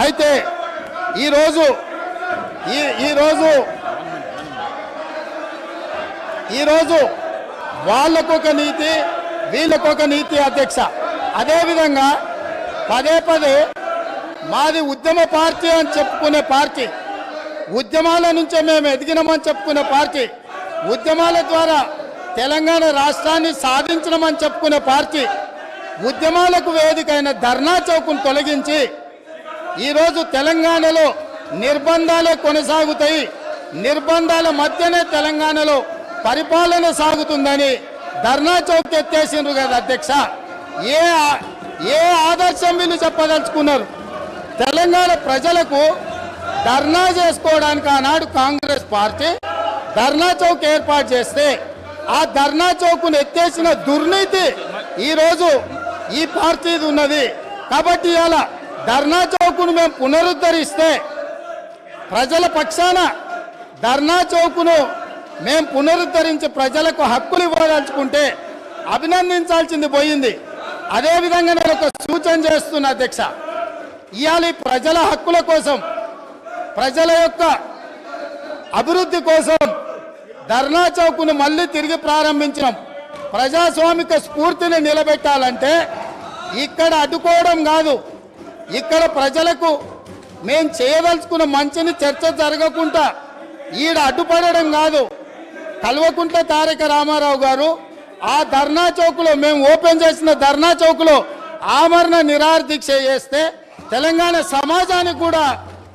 అయితే ఈరోజు ఈ ఈరోజు ఈరోజు వాళ్ళకొక నీతి వీళ్ళకొక నీతి అధ్యక్ష. అదేవిధంగా పదే పదే మాది ఉద్యమ పార్టీ అని చెప్పుకునే పార్టీ. ఉద్యమాల నుంచే మేము ఎదిగినామని చెప్పుకునే పార్టీ. ఉద్యమాల ద్వారా తెలంగాణ రాష్ట్రాన్ని సాధించడమని చెప్పుకునే పార్టీ. ఉద్యమాలకు వేదికైన ధర్నా చౌకును తొలగించి ఈరోజు తెలంగాణలో నిర్బంధాలే కొనసాగుతాయి. నిర్బంధాల మధ్యనే తెలంగాణలో పరిపాలన సాగుతుందని ధర్నా చౌక్ ఎత్తేసిండ్రు కదా అధ్యక్ష. ఏ ఏ ఆదర్శం వీళ్ళు చెప్పదలుచుకున్నారు? తెలంగాణ ప్రజలకు ధర్నా చేసుకోవడానికి ఆనాడు కాంగ్రెస్ పార్టీ ధర్నా చౌక్ ఏర్పాటు చేస్తే ఆ ధర్నా చౌక్ను ఎత్తేసిన దుర్నీతి ఈరోజు ఈ పార్టీది ఉన్నది. కాబట్టి ఇలా ధర్నా చౌకును మేము పునరుద్ధరిస్తే ప్రజల పక్షాన ధర్నా చౌకును మేము పునరుద్ధరించి ప్రజలకు హక్కులు ఇవ్వదలుచుకుంటే అభినందించాల్సింది పోయింది. అదేవిధంగా నేను ఒక సూచన చేస్తున్నా అధ్యక్ష. ఇవాళ ఈ ప్రజల హక్కుల కోసం ప్రజల యొక్క అభివృద్ధి కోసం ధర్నా చౌక్ను మళ్ళీ తిరిగి ప్రారంభించడం ప్రజాస్వామిక స్ఫూర్తిని నిలబెట్టాలంటే ఇక్కడ అడ్డుకోవడం కాదు. ఇక్కడ ప్రజలకు మేము చేయదలుచుకున్న మంచిని చర్చ జరగకుండా ఈడ అడ్డుపడడం కాదు. కల్వకుంట్ల తారక రామారావు గారు ఆ ధర్నా చౌక్లో మేము ఓపెన్ చేసిన ధర్నా చౌక్లో ఆమరణ నిరాహార దీక్ష చేస్తే తెలంగాణ సమాజానికి కూడా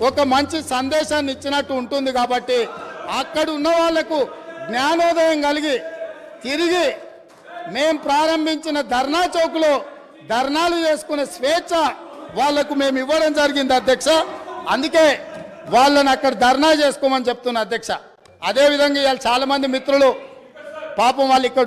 ఒక మంచి సందేశాన్ని ఇచ్చినట్టు ఉంటుంది కాబట్టి అక్కడ ఉన్న వాళ్ళకు జ్ఞానోదయం కలిగి తిరిగి మేం ప్రారంభించిన ధర్నా చౌక్లో ధర్నాలు చేసుకునే స్వేచ్ఛ వాళ్ళకు మేము ఇవ్వడం జరిగింది అధ్యక్ష. అందుకే వాళ్ళని అక్కడ ధర్నా చేసుకోమని చెప్తున్నా అధ్యక్ష. అదేవిధంగా ఇవాళ చాలా మంది మిత్రులు పాపం వాళ్ళు ఇక్కడ